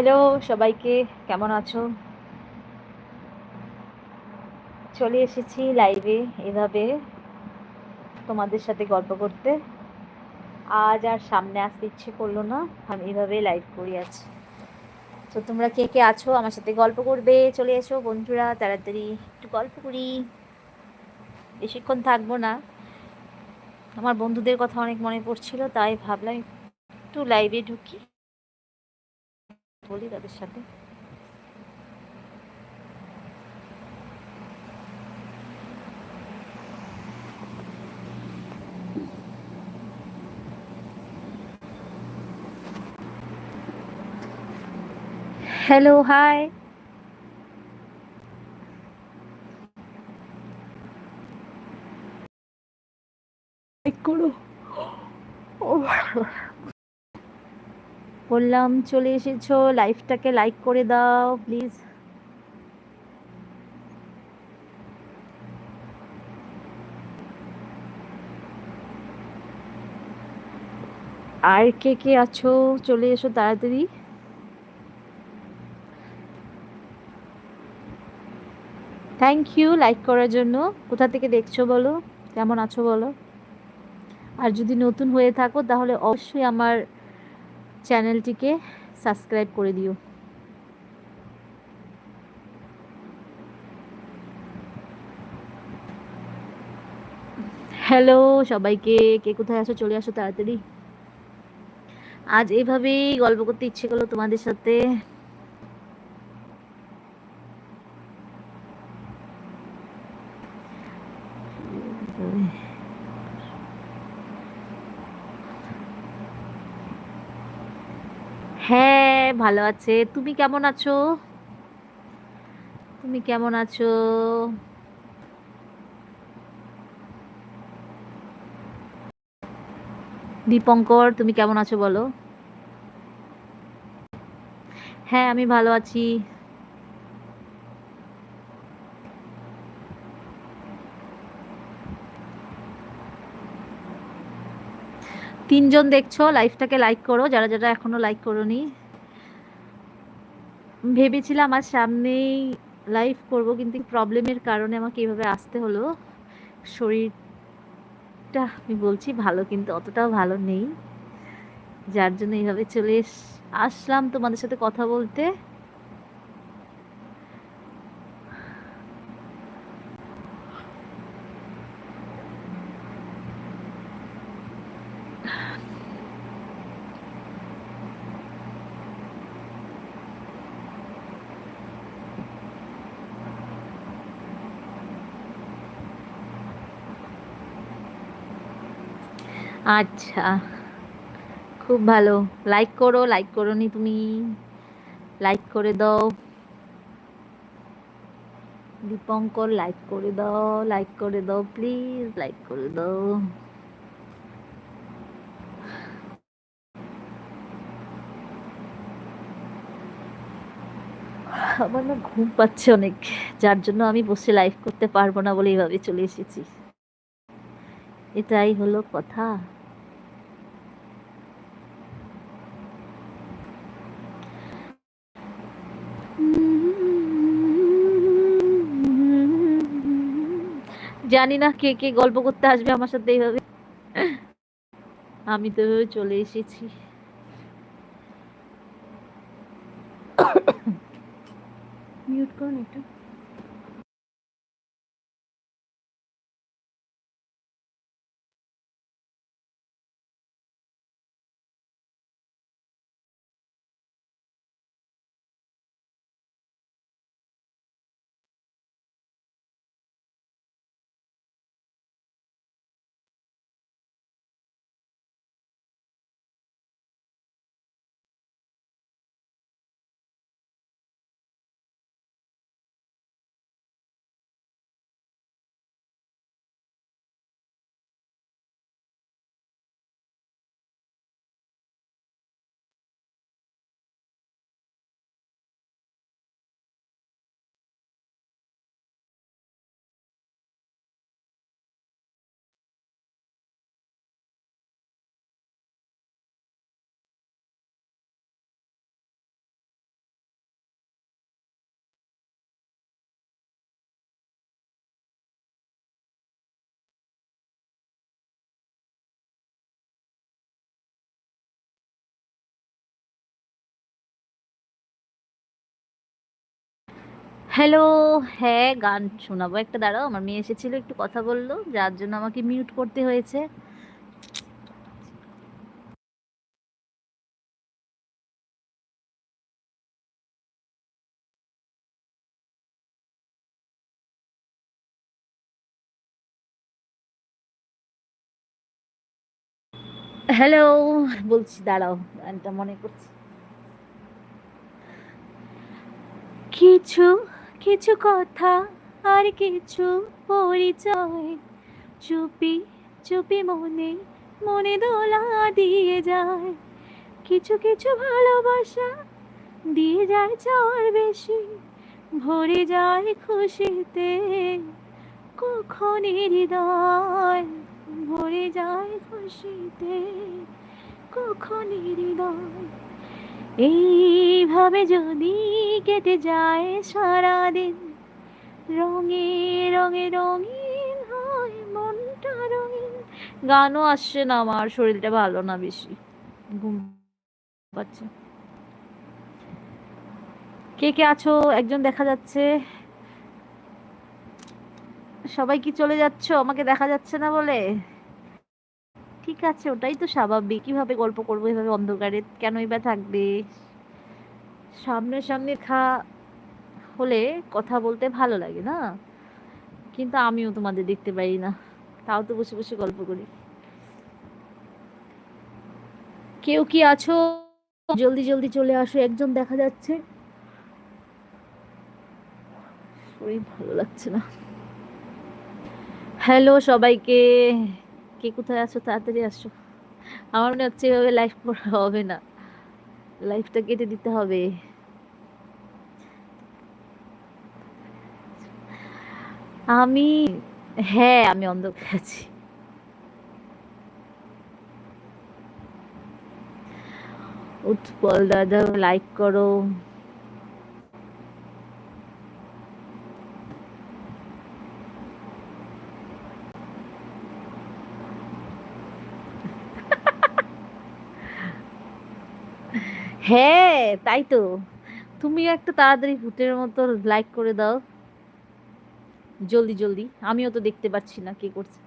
Hello সবাইকে কেমন আছো? চলে এসেছি লাইভে এভাবে তোমাদের সাথে গল্প করতে। আজ আর সামনে আসতে ইচ্ছে করল না, আমি এভাবে লাইভ করি আছি তো তোমরা কে কে আছো? আমার সাথে গল্প করবে, চলে এসো বন্ধুরা, তাড়াতাড়ি একটু গল্প করি। বেশিক্ষণ থাকব না। আমার বন্ধুদের কথা অনেক মনে পড়ছিল, তাই ভাবলাম একটু লাইভে ঢুকি। বলি তাদের সাথে। হ্যালো হাই করো বললাম চলে এসেছ লাইফটাকে লাইক করে দাও প্লিজ আর কে কে আছো? চলে এসো তাড়াতাড়ি। থ্যাংক ইউ লাইক করার জন্য। কোথা থেকে দেখছ বলো? কেমন আছো বলো? আর যদি নতুন হয়ে থাকো, তাহলে অবশ্যই আমার চ্যানেলটিকে সাবস্ক্রাইব করে দিও। হ্যালো, সবাইকে। কে কোথায় আসো চলে আসো তাড়াতাড়ি। আজ এইভাবেই গল্প করতে ইচ্ছে করল তোমাদের সাথে। ভালো আছে। তুমি কেমন আছো? তুমি কেমন আছো? দীপঙ্কর, তুমি কেমন আছো বলো? হ্যাঁ আমি ভালো আছি। তিনজন দেখছ লাইভটাকে লাইক করো। যারা যারা এখনও লাইক করোনি ভেবেছিলাম আজ সামনেই লাইভ করব, কিন্তু প্রবলেমের কারণে আমাকে এইভাবে আসতে হলো। শরীরটা আমি বলছি ভালো, কিন্তু অতটাও ভালো নেই। যার জন্য এইভাবে চলে আসলাম তোমাদের সাথে কথা বলতে। আচ্ছা। খুব ভালো। লাইক করো লাইক করো নি তুমি। লাইক করে দাও। দীপঙ্কর লাইক করে দাও। লাইক করে দাও প্লিজ লাইক করে দাও। আমার না ঘুম পাচ্ছে অনেক, যার জন্য আমি বসে লাইভ করতে পারব না বলে এইভাবে চলে এসেছি। এটাই হলো কথা। জানি না কে কে গল্প করতে আসবে আমার সাথে এইভাবে। আমি তো চলে এসেছি। মিউট করুন একটু। হ্যালো হ্যাঁ গান শোনাবো। একটা দাঁড়াও, আমার মেয়ে এসেছিল, একটু কথা বলল, যার জন্য আমাকে মিউট করতে হয়েছে। হ্যালো, বলছি, দাঁড়াও, গানটা মনে করছি। কিছু কিছু কথা আর কিছু পরিচয়। চুপি চুপি মনে মনে দোলা দিয়ে যায়। কিছু কিছু ভালোবাসা দিয়ে যায় চর বেশি। ভরে যায় খুশিতে কখন হৃদয়। ভরে যায় খুশিতে কখন হৃদয়। এইভাবে যদি কেটে যায় সারাদিন, রঙে রঙে রঙিন হয়, মনটা রঙিন। গানও আসছে না আমার, শরীরটা ভালো না বেশি। ঘুম পাচ্ছে। কে কে আছো? একজন দেখা যাচ্ছে। সবাই কি চলে যাচ্ছ? আমাকে দেখা যাচ্ছে না বলে? ঠিক আছে, ওটাই তো স্বাভাবিক। কীভাবে গল্প করব, এভাবে অন্ধকারে? কেনই বা থাকবে? সামনে সামনে খা হলে কথা বলতে ভালো লাগে না? কিন্তু আমিও তোমাদের দেখতে পারি না। তাও তো বসে বসে গল্প করি। কেউ কি আছো? জলদি জলদি চলে আসো, একজন দেখা যাচ্ছে। শরীর ভালো লাগছে না। হ্যালো সবাইকে। কে কোথায় আছো তাড়াতাড়ি আসো। আমার মনে হচ্ছে এভাবে লাইফ হবে না। লাইফটা কেটে দিতে হবে। আমি হ্যাঁ আমি অন্ধকার আছি। উৎপল দাদা লাইক করো। হ্যাঁ তাই তো। তুমি একটা তাড়াতাড়ি ভূতের মতো লাইক করে দাও। জলদি জলদি। আমিও তো দেখতে পাচ্ছি না কি করছে।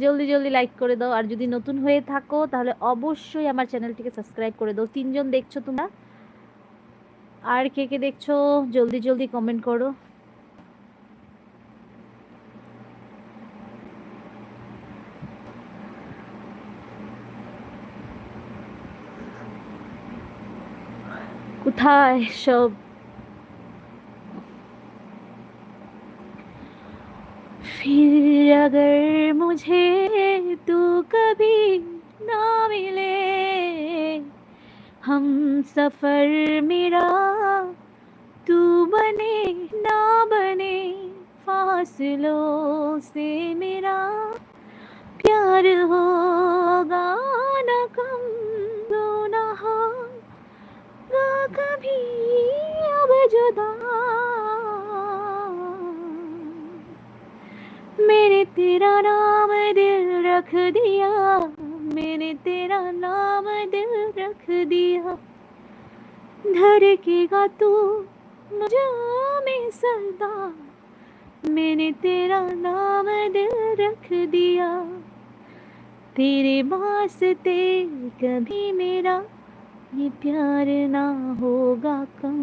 জলদি জলদি লাইক করে দাও। আর যদি নতুন হয়ে থাকো, তাহলে অবশ্যই আমার চ্যানেলটিকে সাবস্ক্রাইব করে দাও। তিনজন দেখছ তোমরা? আর কে কে দেখছ? জলদি জলদি কমেন্ট করো। কোথায় সব फिर अगर मुझे तू कभी ना मिले हम सफर मेरा तू बने ना बने फासलों से मेरा प्यार होगा कभी अब जुदा। मैंने तेरा नाम दिल रख दिया, मैंने तेरा नाम दिल रख दिया। धड़केगा तू मुझे में सदा। मैंने तेरा नाम दिल रख दिया, तेरे वास्ते कभी मेरा ये प्यार ना होगा कम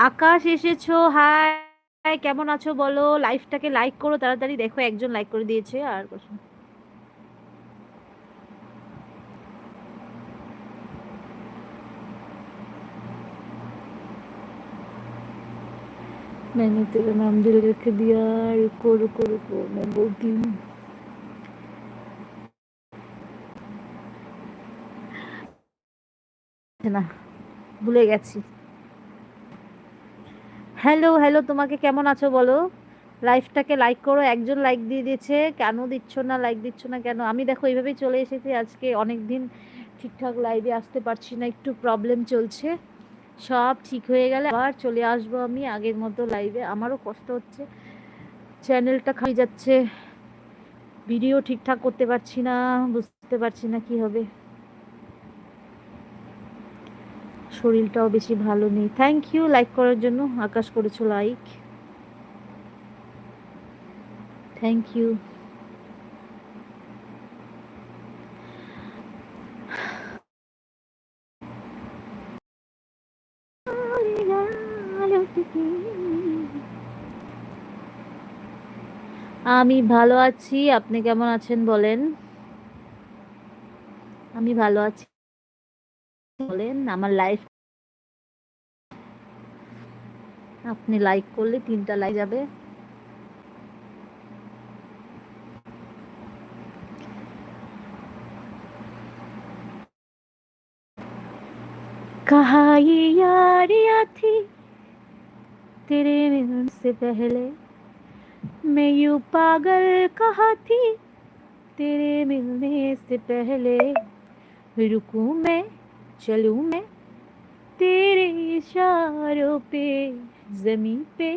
আকাশ এসেছো হাই হাই কেমন আছো বলো লাইভটাকে লাইক করো তাড়াতাড়ি দেখো একজন লাইক করে দিয়েছে আর কিছু मैंने तेरा नाम दिल रख दिया रुको रुको रुको मैं बोलती हूँ না। ভুলে গেছি। হ্যালো হ্যালো তোমাকে কেমন আছো বলো? লাইফটাকে লাইক করো, একজন লাইক দিয়ে দিয়েছে। কেন দিচ্ছ না লাইক দিচ্ছ না কেন? আমি দেখো এইভাবেই চলে এসেছি। আজকে অনেক দিন ঠিকঠাক লাইভে আসতে পারছি না, একটু প্রবলেম চলছে। সব ঠিক হয়ে গেলে আবার চলে আসব আমি আগের মতো লাইভে আমারও কষ্ট হচ্ছে। চ্যানেলটা খাই যাচ্ছে। ভিডিও ঠিকঠাক করতে পারছি না, বুঝতে পারছি না কি হবে। শরীরটাও বেশি ভালো নেই। থ্যাংক ইউ লাইক করার জন্য। আকাশ করেছ লাইক থ্যাংক ইউ আমি ভালো আছি। আপনি কেমন আছেন বলেন? আমি ভালো আছি। বলেন আমার লাইফ আপনি লাইক করলে তিনটা লাইক যাবে कहा ये यारियां थी तेरे मिलन से पहले मैं यू पागल कहा थी तेरे मिलने से पहले रुकूं मैं चलूँ मैं? तेरे इशारों पे, ज़मीन पे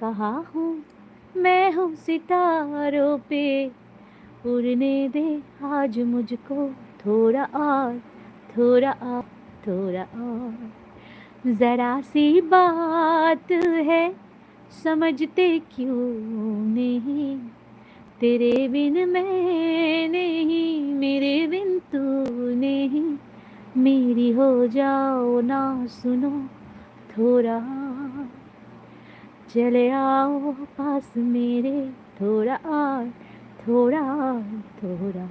कहा हूँ? मैं हूँ सितारों पे। उड़ने दे आज मुझको, थोड़ा और थोड़ा और थोड़ा और। जरा सी बात है, समझते क्यों नहीं? तेरे बिन मैं नहीं, मेरे बिन तू नहीं। मेरी हो जाओ ना सुनो थोड़ा चले आओ पास मेरे थोड़ा और थोड़ा थोड़ा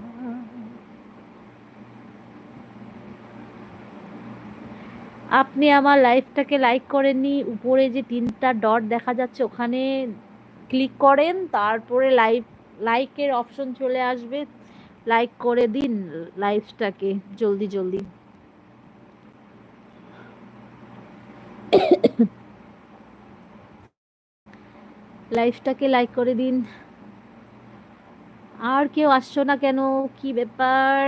আপনি আমার লাইফটাকে লাইক করেননি উপরে যে তিনটা ডট দেখা যাচ্ছে ওখানে ক্লিক করেন তারপরে লাইভ লাইকের অপশন চলে আসবে লাইক করে দিন লাইফটাকে জলদি জলদি লাইফটাকে লাইক করে দিন। আর কেউ আসছো না কেন? কি ব্যাপার?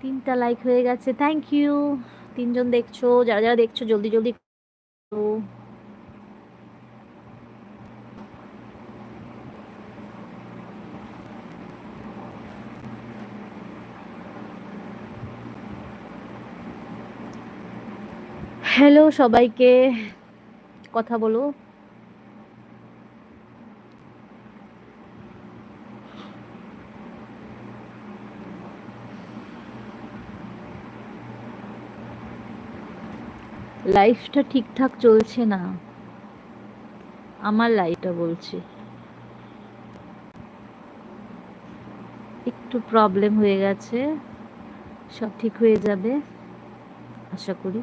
তিনটা লাইক হয়ে গেছে। থ্যাংক ইউ তিনজন দেখছ, যারা যারা দেখছ, জলদি জলদি হ্যালো, সবাইকে কথা বলো। লাইফটা ঠিকঠাক চলছে না। আমার লাইফটা বলছে। একটু প্রবলেম হয়ে গেছে। সব ঠিক হয়ে যাবে, আশা করি।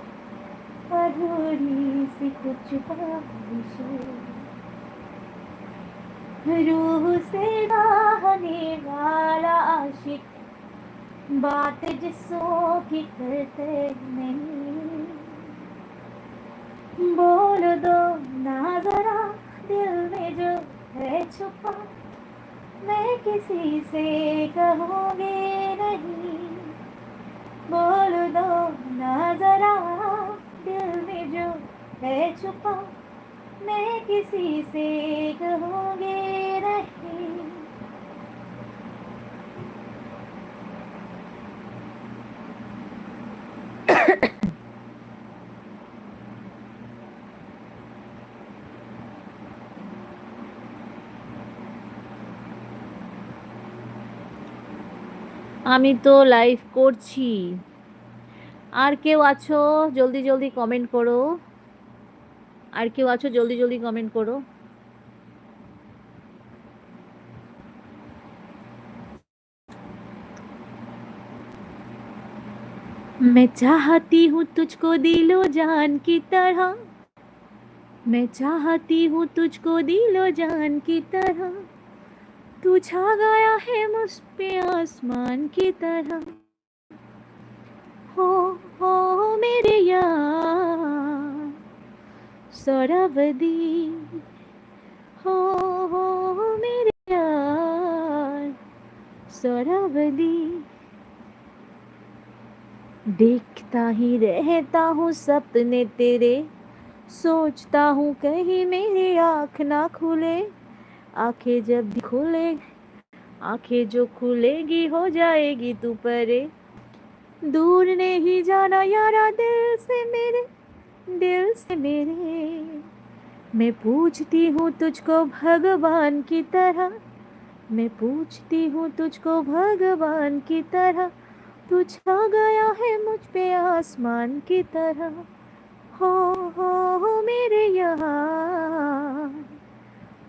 अधूरी सी कुछ रूह से बहने वाला आशिक, बात जिसों की करते नहीं। बोल दो ना जरा दिल में जो है छुपा, मैं किसी से कहूँगी नहीं। बोल दो ना जरा दिल में जो है छुपा मैं किसी से कहूँगी नहीं আমি তো লাইভ করছি আর কেউ আছো জলদি জলদি কমেন্ট করো আর কেউ আছো জলদি জলদি কমেন্ট করো मैं चाहती हूँ तुझको दिलो जान की तरह मैं चाहती हूँ तुझको दिलो जान की तरह तू छा गया है मुझ पे आसमान की तरह हो हो मेरे यार सौरवदी हो हो मेरे यार सौरवदी देखता ही रहता हूँ सपने तेरे, सोचता हूँ कहीं मेरी आँख ना खुले। आँखें जब खुले, आँखें जो खुलेगी हो जाएगी तू परे। दूर नहीं जाना यारा, दिल से मेरे, दिल से मेरे। मैं पूछती हूँ तुझको भगवान की तरह, मैं पूछती हूँ तुझको भगवान की तरह, तू छा गया है मुझ पे आसमान की तरह। हो हो हो मेरे यहाँ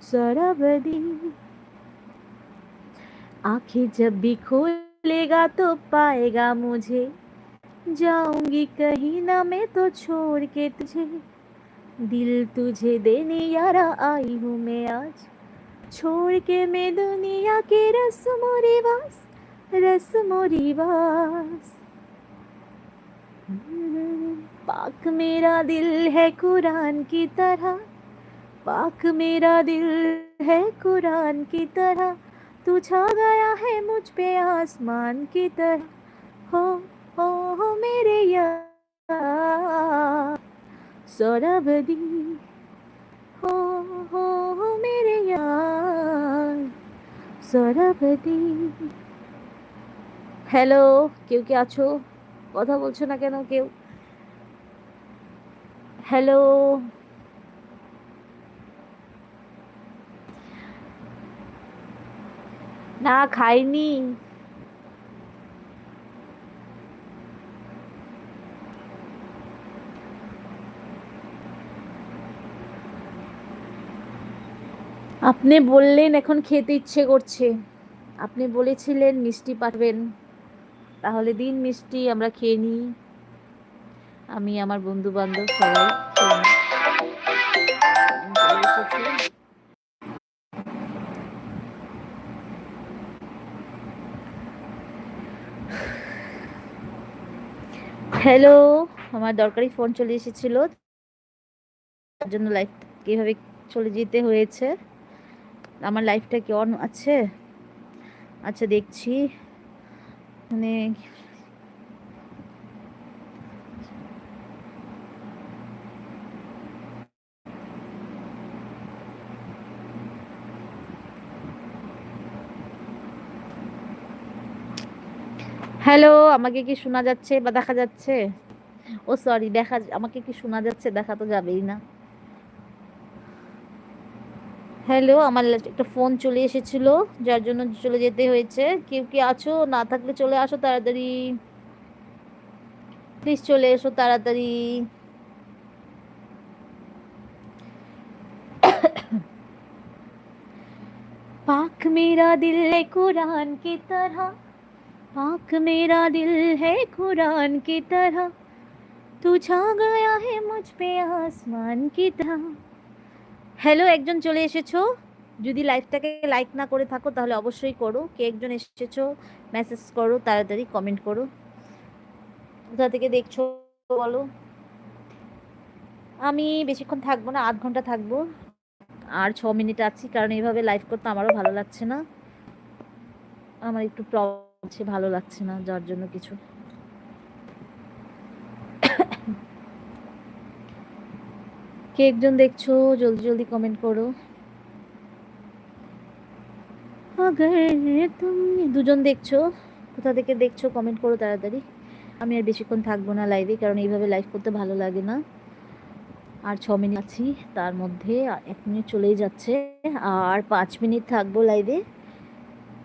सौरभदी आँखें जब भी खोलेगा तो पाएगा मुझे। जाऊँगी कहीं ना मैं तो छोड़ के तुझे। दिल तुझे देने यारा आई हूँ मैं आज। छोड़ के मैं दुनिया के रस्मों रिवाज रस्मों रिवाज पाक मेरा दिल है कुरान की तरह। पाक मेरा दिल है कुरान की तरह। तू छा गया है मुझ पे आसमान की तरह हो हो हो मेरे यार सौरभदी हो हो हो मेरे यार সৌরভদি হ্যালো কেউ কি আছো কথা বলছো না কেন কেউ হ্যালো না, খাইনি। আপনি বললেন এখন খেতে ইচ্ছে করছে। আপনি বলেছিলেন মিষ্টি পাঠাবেন তাহলে দিন মিষ্টি আমরা খেয়ে নিই। আমি, আমার বন্ধু বান্ধব সবাই হ্যালো আমার দরকারি ফোন চলে এসেছিল। তার জন্য লাইফ কীভাবে চলে যেতে হয়েছে? আমার লাইফটা কি অন আছে? আচ্ছা দেখছি। মানে হ্যালো আমাকে কি শোনা যাচ্ছে বা দেখা যাচ্ছে ও সরি দেখা আমাকে কি শোনা যাচ্ছে দেখা তো যাবেই না হ্যালো আমার একটা ফোন চলে এসেছিল যার জন্য চলে যেতে হয়েছে কেউ কি আছো না থাকলে চলে আসো তাড়াতাড়ি প্লিজ চলে এসো তাড়াতাড়ি पाक मेरा दिल है कुरान की तरह पाक मेरा दिल है कुरान की तरह तू छा गया है मुझ पे आसमान की तरह হ্যালো একজন চলে এসেছো যদি লাইভটাকে লাইক না করে থাকো তাহলে অবশ্যই করো কে একজন এসেছো মেসেজ করো তাড়াতাড়ি কমেন্ট করো কোথা থেকে দেখছো বলো আমি বেশিক্ষণ থাকবো না আধ ঘন্টা থাকবো আর ছ মিনিট আছি কারণ এইভাবে লাইভ করতে আমারও ভালো লাগছে না আমার একটু প্রবলেম আছে ভালো লাগছে না যার জন্য কিছু। কে একজন দেখছ? জলদি জলদি কমেন্ট করো। তুমি দুজন দেখছ? কোথা থেকে দেখছ? কমেন্ট করো তাড়াতাড়ি। আমি আর বেশিক্ষণ থাকব না লাইভে কারণ এইভাবে লাইভ করতে ভালো লাগে না। আর ছ মিনিট আছি, তার মধ্যে এক মিনিট চলেই যাচ্ছে। আর পাঁচ মিনিট থাকব লাইভে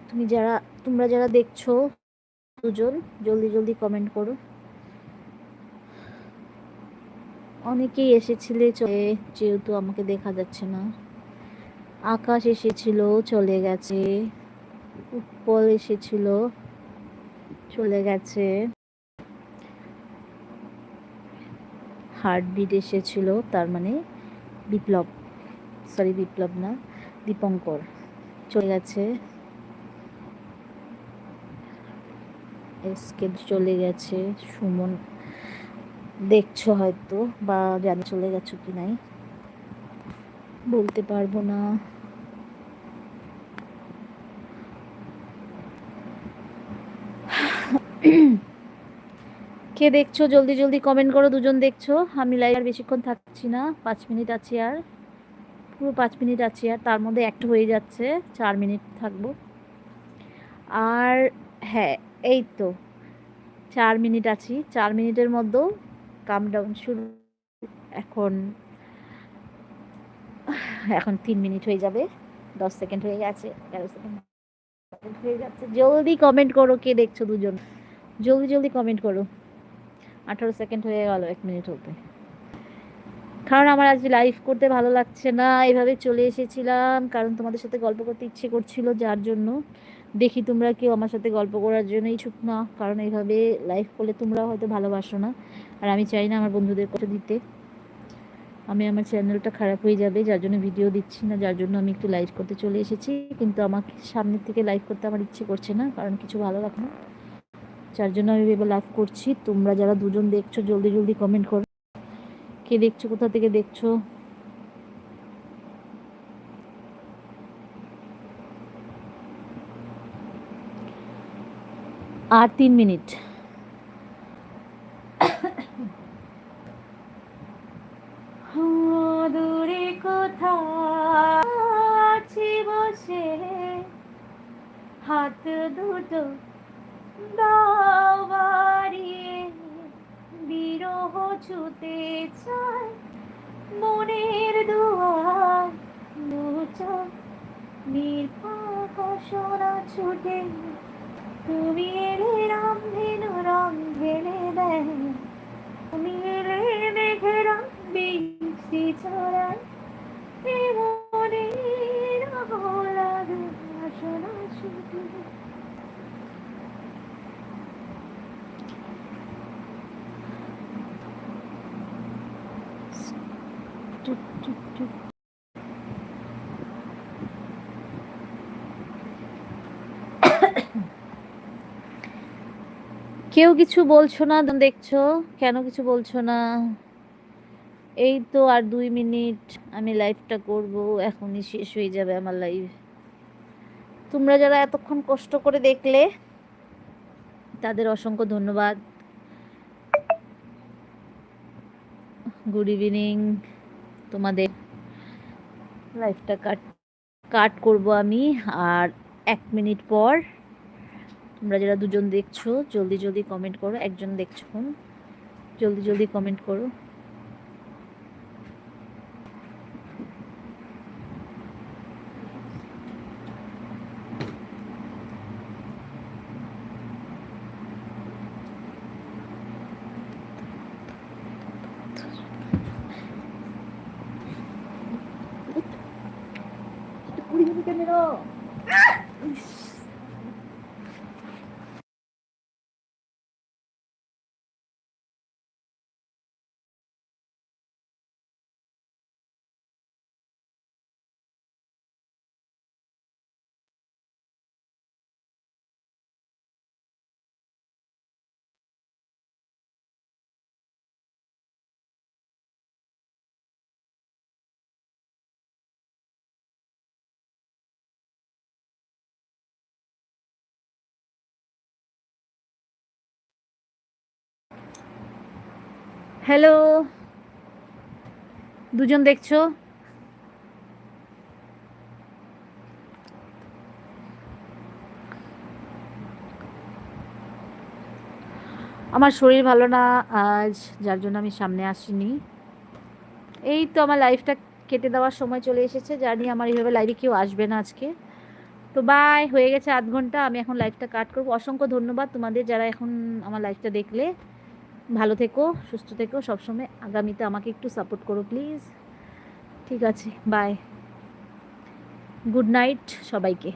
তুমি যারা তোমরা যারা দেখছ, দুজন, জলদি জলদি কমেন্ট করো। অনেকেই এসেছিলে, চলে যেহেতু আমাকে দেখা যাচ্ছে না। আকাশ এসেছিল, চলে গেছে। উৎপল এসেছিল, চলে গেছে। হার্টবিট এসেছিল, তার মানে বিপ্লব। সরি, বিপ্লব না, দীপঙ্কর। চলে গেছে। এসকে চলে গেছে। সুমন, দেখছ হয়তো বা জানি চলে গেছো কি নাই। বলতে পারব না। কে দেখছ? জলদি জলদি কমেন্ট করো, দুজন দেখছ? আমি লাইভ আর বেশিক্ষণ থাকছি না, পাঁচ মিনিট আছি আর। পুরো পাঁচ মিনিট আছি আর, তার মধ্যে একটা হয়ে যাচ্ছে, চার মিনিট থাকব। আর হ্যাঁ এই তো, চার মিনিট আছি। চার মিনিটের মধ্যেও কাম ডাউন শুরু। এখন এখন তিন মিনিট হয়ে যাবে। দশ সেকেন্ড হয়ে গেছে তেরো সেকেন্ড হয়ে যাচ্ছে। জলদি কমেন্ট করো কে দেখছ দুজন। জলদি জলদি কমেন্ট করো। আঠারো সেকেন্ড হয়ে গেল এক মিনিট হতে। কারণ আমার আজ লাইভ করতে ভালো লাগছে না। এভাবে চলে এসেছিলাম। কারণ তোমাদের সাথে গল্প করতে ইচ্ছে করছিল, যার জন্য। দেখি তোমরা কেউ আমার সাথে গল্প করার জন্য ইচ্ছুক না, কারণ এইভাবে লাইভ করলে তোমরা হয়তো ভালোবাসো না। আর আমি চাই না আমার বন্ধুদের কথা দিতে। আমি আমার চ্যানেলটা খারাপ হয়ে যাবে, যার জন্য ভিডিও দিচ্ছি না, যার জন্য আমি একটু লাইভ করতে চলে এসেছি। কিন্তু আমাকে সামনের থেকে লাইভ করতে আমার ইচ্ছে করছে না, কারণ কিছু ভালো লাগে না। যার জন্য আমি এবার লাইভ করছি। তোমরা যারা দুজন দেখছ, জলদি জলদি কমেন্ট করো। কে দেখছ, কোথা থেকে দেখছ? আর তিন মিনিট। দূরে কোথাছি বসে? হাত দুটো দাও বিরহ ছুতে চায় মনের দুয়ার। দুচোখ নির্বাক সোনা ছুটে। তুমি এলে রাম ধেনু রাম ঢেলে দেয়। তুমি এলে মেঘেরা বৃষ্টি ছড়ায় মনের লাগা সোনা ছুটে কেউ কিছু বলছো না দেখছ? কেন কিছু বলছো না? এই তো আর দুই মিনিট, আমি লাইভটা করব, এখনই শেষ হয়ে যাবে আমার লাইভ তোমরা যারা এতক্ষণ কষ্ট করে দেখলে, তাদের অসংখ্য ধন্যবাদ। গুড ইভিনিং তোমাদের লাইফটা কাট কাট করব আমি, আর এক মিনিট পর তোমরা যারা দুজন দেখছ, জলদি জলদি কমেন্ট করো, একজন দেখছ জলদি জলদি কমেন্ট করো। ক্যামেরা হ্যালো দুজন দেখছ? আমার শরীর ভালো না আজ, যার জন্য আমি সামনে আসিনি। এই তো আমার লাইফটা কেটে দেওয়ার সময় চলে এসেছে। জানি আমার এইভাবে লাইভে কেউ আসবে না আজকে। তো বাই হয়ে গেছে আধ ঘণ্টা। আমি এখন লাইফটা কাট করব। অসংখ্য ধন্যবাদ তোমাদের যারা এখন আমার লাইফটা দেখলে। ভালো থেকো, সুস্থ থেকো, সবসময় আগামীতে আমাকে একটু সাপোর্ট করো প্লিজ ঠিক আছে বাই গুড নাইট সবাইকে।